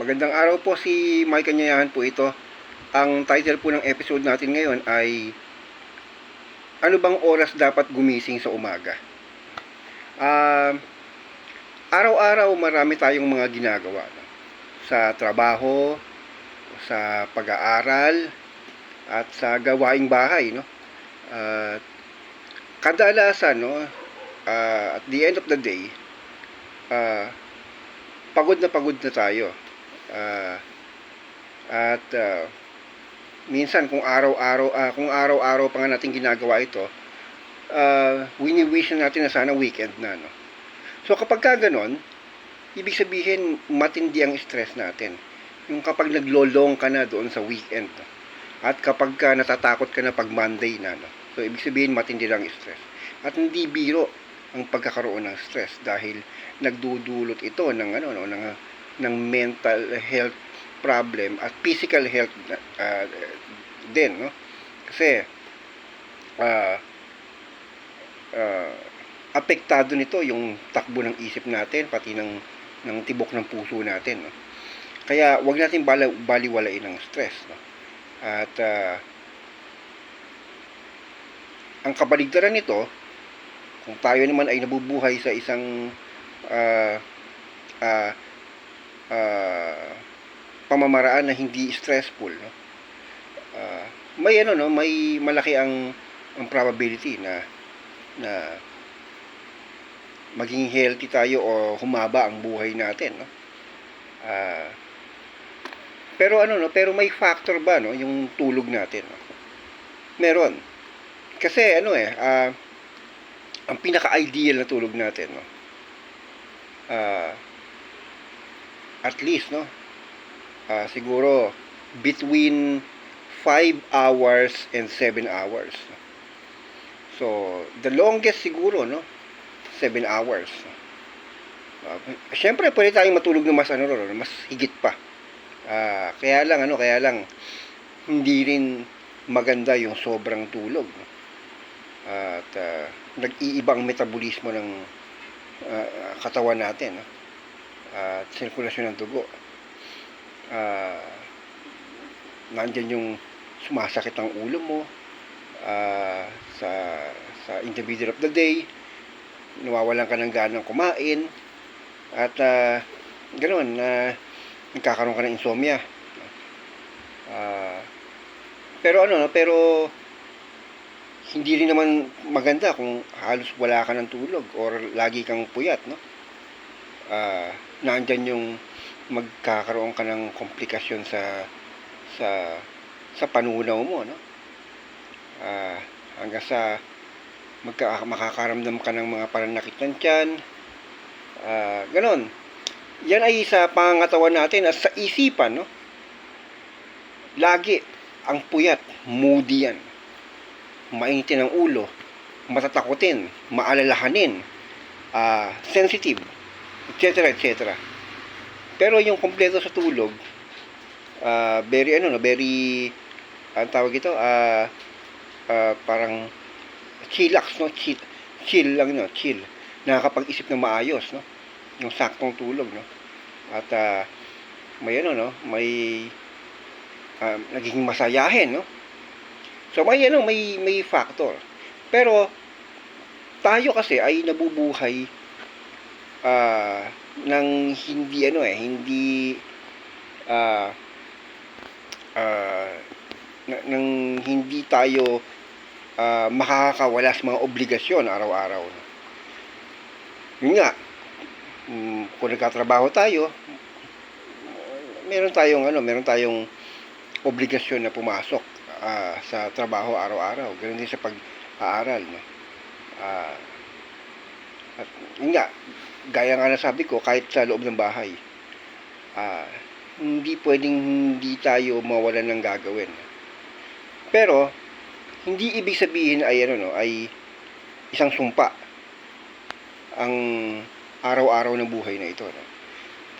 Magandang araw po si Mike Kanyayahan po ito. Ang title po ng episode natin ngayon ay Ano bang oras dapat gumising sa umaga? Ah, araw-araw marami tayong mga ginagawa sa trabaho, sa pag-aaral at sa gawaing bahay no. Ah, kadalasan no ah, at the end of the day ah, pagod na pagod na tayo. Ah, at ah, minsan kung araw-araw ah, kung araw-araw pa nga natin ginagawa ito, uh, wini-wish na natin na sana weekend na no. So kapag ka ganon, ibig sabihin matindi ang stress natin. Yung kapag naglolong ka na doon sa weekend. no. At kapag ka natatakot ka na pag Monday na no. So ibig sabihin matindi lang ang stress. At hindi biro ang pagkakaroon ng stress dahil nagdudulot ito ng ano no ng ng mental health problem at physical health uh, din no? Kasi ah ah, apektado nito yung takbo ng isip natin pati ng ng tibok ng puso natin no? Kaya wag natin bala, baliwalain ang stress no? At ah, ang kabaligtaran nito kung tayo naman ay nabubuhay sa isang ah ah ah, pamamaraan na hindi stressful no? Ah, may ano no? May malaki ang ang probability na na maging healthy tayo o humaba ang buhay natin no? Ah, pero ano no? Pero may factor ba no? Yung tulog natin no? meron. Kasi ano eh ah, ang pinaka-ideal na tulog natin no? Ah, at least no? Ah, siguro between 5 hours and 7 hours. So the longest siguro no? 7 hours. Uh, syempre pwede tayong matulog ng mas ano mas higit pa. Ah, kaya lang ano kaya lang hindi rin maganda yung sobrang tulog. No? at ah, nag-iibang metabolismo ng ah, katawan natin no? At sirkulasyon ng dugo. Ah nandyan yung sumasakit ang ulo mo ah, sa sa individual of the day. Nawawalan ka ng ganang kumain. At ah, ganoon na nagkakaroon ka ng insomnia. Ah, pero ano no pero hindi rin naman maganda kung halos wala ka ng tulog or lagi kang puyat no ah nandyan yung magkakaroon ka ng komplikasyon sa sa sa panunaw mo no? Ah hanggang sa magka, makakaramdam ka ng mga pananakit ng tiyan. Ah ganon. Yan ay sa pangangatawan natin at sa isipan no? Lagi ang puyat moody yan. Mainitin ang ulo matatakutin maalalahanin ah sensitive etc etc pero yung kompleto sa tulog ah very ano no very ang tawag ito? Ah ah, parang chillax no? Chill, chill lang no? Chill. Nakakapag-isip ng maayos no? Yung saktong tulog no? At ah, may ano no? May ah, naging masayahin no? So may ano may may factor. Pero tayo kasi ay nabubuhay ah ng hindi ano eh hindi ah ah na- nang hindi tayo ah, makakawala sa mga obligasyon araw-araw. Yun nga, mm, kung nagkatrabaho tayo, meron tayong ano, meron tayong obligasyon na pumasok ah, sa trabaho araw-araw. Ganun din sa pag-aaral. No? Ah, at yun nga, gaya nga na sabi ko, kahit sa loob ng bahay, ah, hindi pwedeng hindi tayo mawalan ng gagawin. Pero, hindi ibig sabihin ay ano no, ay isang sumpa ang araw-araw ng buhay na ito. No?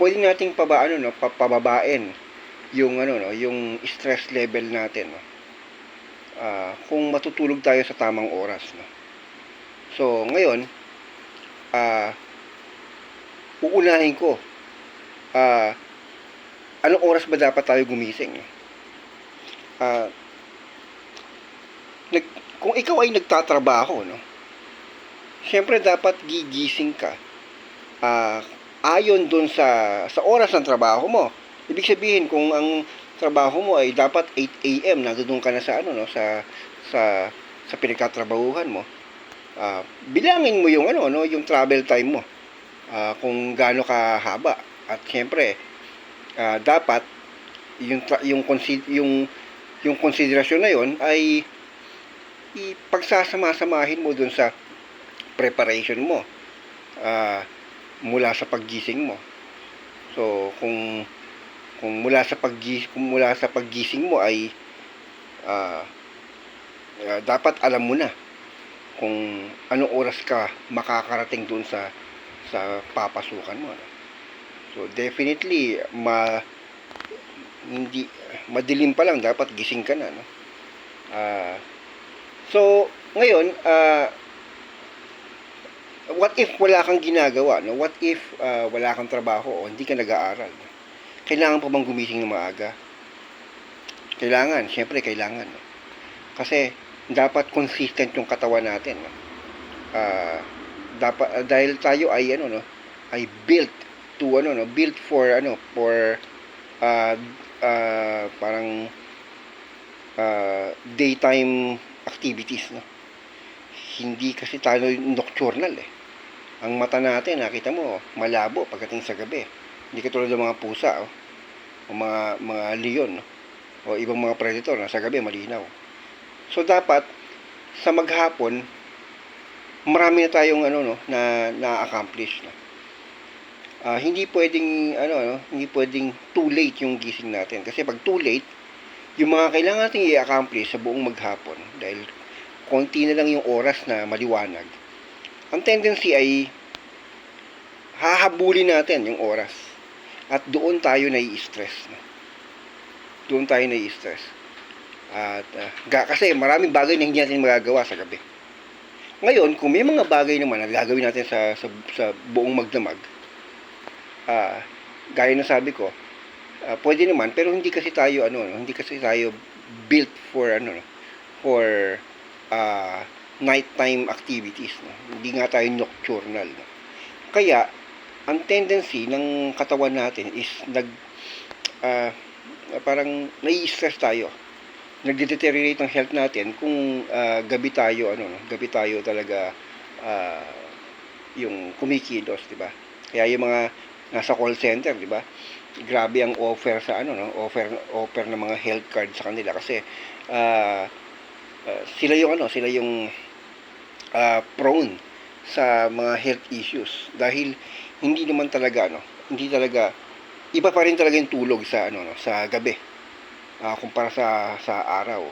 Pwede nating paba, ano, no, pa- pababain yung ano no, yung stress level natin. No? Ah, kung matutulog tayo sa tamang oras. No? So, ngayon, ah uunahin ko ah anong oras ba dapat tayo gumising? Ah, nag, kung ikaw ay nagtatrabaho, no? Siyempre dapat gigising ka. Ah, ayon dun sa sa oras ng trabaho mo. Ibig sabihin kung ang trabaho mo ay dapat 8 AM nandoon ka na sa ano no sa sa sa pinagtatrabahuhan mo. Ah, bilangin mo yung ano no, yung travel time mo. Ah, kung gaano kahaba. At siyempre, ah, dapat yung yung yung yung konsiderasyon na yon ay ipagsasama-samahin mo dun sa preparation mo ah, mula sa paggising mo. So, kung kung mula sa paggising kung mula sa paggising mo ay ah, ah, dapat alam mo na kung anong oras ka makakarating dun sa sa papasukan mo. So definitely ma hindi madilim pa lang dapat gising ka na no. Ah so ngayon ah what if wala kang ginagawa no? What if ah, wala kang trabaho o hindi ka nag-aaral? Kailangan pa bang gumising ng maaga? Kailangan, syempre kailangan. No? Kasi dapat consistent yung katawan natin. No? Ah, dapat ah, dahil tayo ay ano no, ay built to ano no, built for ano for ah ah, parang ah, daytime activities no. Hindi kasi tayo nocturnal eh. Ang mata natin, nakita mo, malabo pagdating sa gabi. Hindi katulad ng mga pusa oh. o mga mga leon no? o ibang mga predator na sa gabi malinaw. So dapat sa maghapon marami na tayong ano no na na-accomplish na. Ah, hindi pwedeng ano no, hindi pwedeng too late yung gising natin kasi pag too late yung mga kailangan nating i-accomplish sa buong maghapon dahil konti na lang yung oras na maliwanag. Ang tendency ay hahabulin natin yung oras at doon tayo nai-stress. Doon tayo nai-stress. At ga- kasi maraming bagay na hindi natin magagawa sa gabi. Ngayon, kung may mga bagay naman na gagawin natin sa, sa, sa buong magdamag, ah, gaya ng sabi ko, ah, pwede naman, pero hindi kasi tayo, ano, no, hindi kasi tayo built for, ano, no, for ah, nighttime activities. No? Hindi nga tayo nocturnal. No? Kaya, ang tendency ng katawan natin is nag, ah, parang nai-stress tayo nagde-deteriorate ang health natin kung ah, gabi tayo ano no, gabi tayo talaga ah, yung kumikilos, 'di ba? Kaya yung mga nasa call center, 'di ba? Grabe ang offer sa ano no, offer offer ng mga health card sa kanila kasi ah, ah, sila yung ano, sila yung ah, prone sa mga health issues dahil hindi naman talaga ano, hindi talaga iba pa rin talaga yung tulog sa ano no, sa gabi ah, kumpara sa sa araw.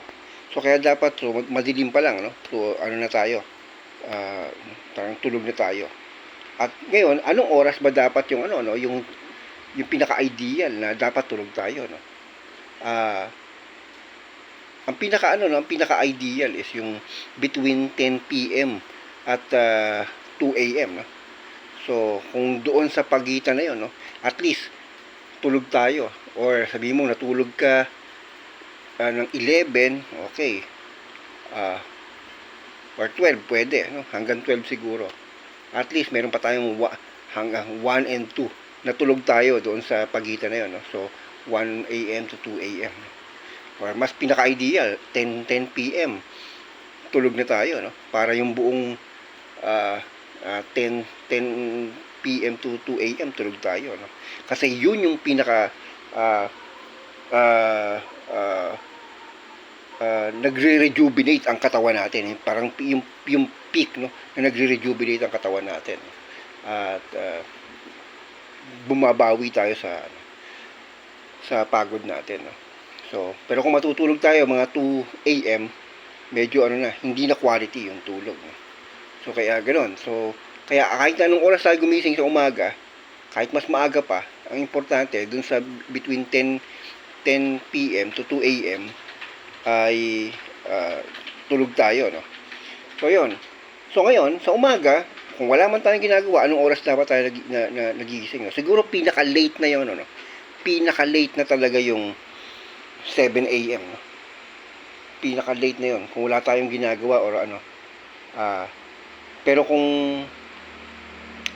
So kaya dapat so, madilim pa lang no. So ano na tayo? Ah, parang tulog na tayo. At ngayon, anong oras ba dapat yung ano no, yung yung pinaka-ideal na dapat tulog tayo no? Ah, ang pinaka ano no, ang pinaka-ideal is yung between 10 PM at ah, 2 AM no. So kung doon sa pagitan na 'yon no, at least tulog tayo or sabi mo natulog ka ah, ng 11, okay. Ah, or 12, pwede. No? Hanggang 12 siguro. At least, meron pa tayong wa, hanggang 1 and 2. Natulog tayo doon sa pagitan na yun. No? So, 1 a.m. to 2 a.m. Or mas pinaka-ideal, 10, 10 p.m. Tulog na tayo. No? Para yung buong ah, ah, 10, 10 p.m. to 2 a.m. tulog tayo. No? Kasi yun yung pinaka ah, ah, ah, ah, nagre-rejuvenate ang katawan natin. Eh. Parang yung, yung peak no, na nagre-rejuvenate ang katawan natin. At ah, bumabawi tayo sa sa pagod natin. No? So, pero kung matutulog tayo mga 2 a.m., medyo ano na, hindi na quality yung tulog. No? So, kaya ganoon. So, kaya kahit anong oras tayo gumising sa umaga, kahit mas maaga pa, ang importante, dun sa between 10 10 p.m. to 2 a.m. ay ah, tulog tayo, no? So, yun. So, ngayon, sa umaga, kung wala man tayong ginagawa, anong oras dapat tayo nag, na, na, nagigising? No? Siguro pinaka-late na yun, no? pinaka-late na talaga yung 7 a.m. No? Pinaka-late na yun. Kung wala tayong ginagawa or ano. Ah, pero kung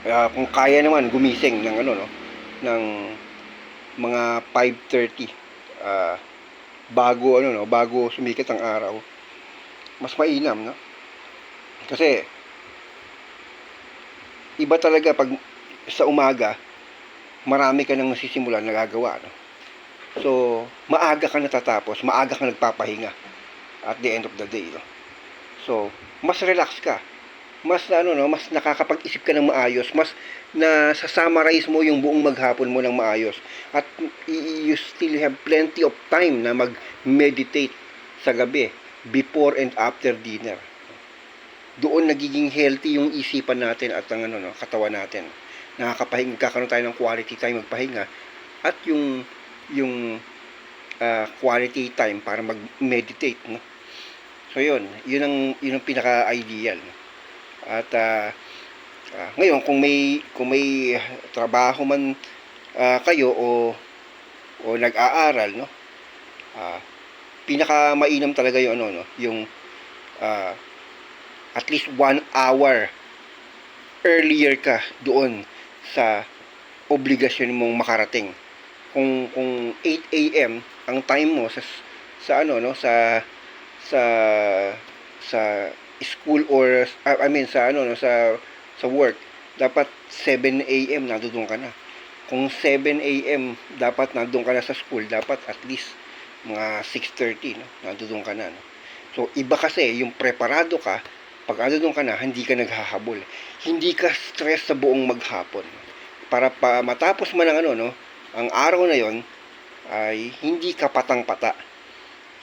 ah, kung kaya naman gumising ng ano no ng mga 5:30 ah bago ano no bago sumikat ang araw mas mainam no? Kasi iba talaga pag sa umaga marami ka nang nasisimulan nagagawa no? So maaga ka natatapos maaga ka nagpapahinga at the end of the day no? So mas relax ka mas ano no mas nakakapag-isip ka ng maayos mas na summarize mo yung buong maghapon mo ng maayos. At you still have plenty of time na mag-meditate sa gabi before and after dinner. Doon nagiging healthy yung isipan natin at ang ano no katawan natin. Nakakapahinga kakaroon tayo ng quality time magpahinga at yung yung ah, quality time para mag-meditate no? So yun. Yun ang yun ang pinaka ideal at ah, ah, ngayon kung may kung may trabaho man ah, kayo o o nag-aaral no? Ah, pinaka mainam talaga yung ano no? Yung ah, at least one hour earlier ka doon sa obligasyon mong makarating. Kung kung 8 AM ang time mo sa sa ano no? Sa sa sa school or ah, I mean sa ano no sa sa work dapat 7 AM nandoon ka na. Kung 7 AM dapat nandoon ka na sa school dapat at least mga 6:30 no nandoon ka na no. So iba kasi yung preparado ka pag ano ka na hindi ka naghahabol. Hindi ka stress sa buong maghapon. Para pa matapos man ang ano no ang araw na yon ay hindi ka patang-pata.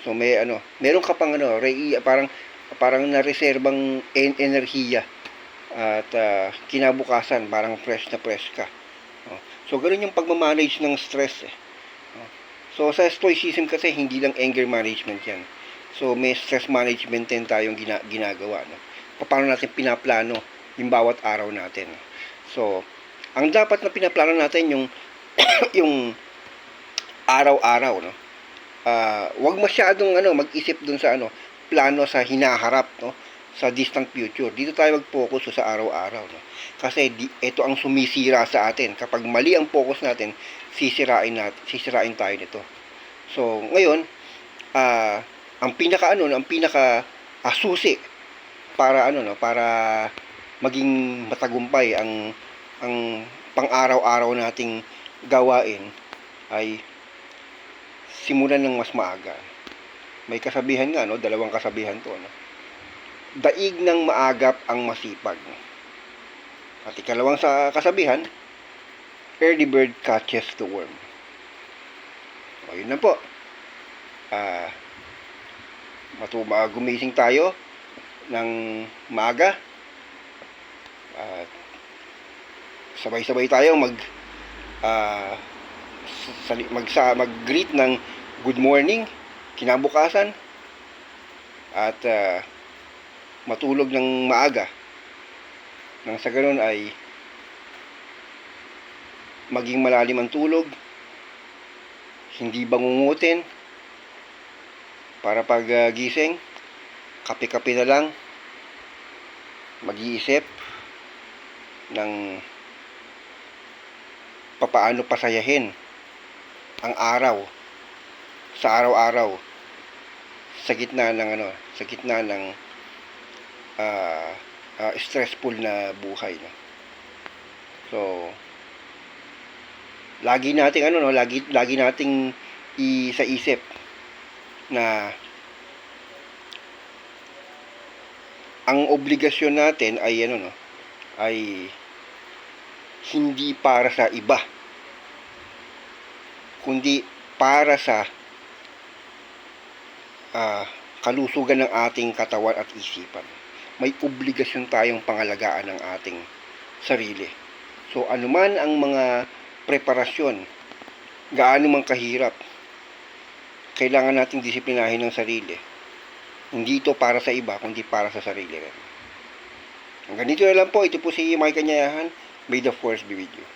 So may ano meron ka pang ano re, parang parang na-reserbang en- enerhiya at ah, kinabukasan parang fresh na fresh ka Oh. so ganun yung pagmamanage ng stress eh Oh. so sa stoicism kasi hindi lang anger management yan so may stress management din tayong gina- ginagawa no paano natin pinaplano yung bawat araw natin so ang dapat na pinaplano natin yung yung araw-araw no ah wag masyadong ano mag-isip dun sa ano plano sa hinaharap no? Sa distant future. Dito tayo mag-focus sa araw-araw no? Kasi di, ito ang sumisira sa atin. Kapag mali ang focus natin sisirain natin sisirain tayo nito. So ngayon ah ang pinaka ano no, ang pinaka ah, susi para ano no? Para maging matagumpay ang ang pang-araw-araw nating gawain ay simulan ng mas maaga. May kasabihan nga, no? Dalawang kasabihan to, no? Daig ng maagap ang masipag. At ikalawang sa kasabihan, early bird catches the worm. O, yun na po. Ah, matuma, gumising tayo ng maaga. At sabay-sabay tayo mag ah, sali, magsa, mag-greet ng good morning kinabukasan at ah, matulog ng maaga. Nang sa ganun ay maging malalim ang tulog hindi bangungutin para pag ah, gising kape-kape na lang mag-iisip ng papaano pasayahin ang araw sa araw-araw sa gitna ng ano sa gitna ng ah, ah, stressful na buhay no? so lagi nating ano no lagi lagi nating i sa isip na ang obligasyon natin ay ano no ay hindi para sa iba kundi para sa ah, kalusugan ng ating katawan at isipan. May obligasyon tayong pangalagaan ng ating sarili. So anuman ang mga preparasyon, gaano man kahirap, kailangan nating disiplinahin ng sarili. Hindi ito para sa iba, kundi para sa sarili rin. Hanggang dito na lang po. Ito po si Mike Kanyayahan. May the force be with you.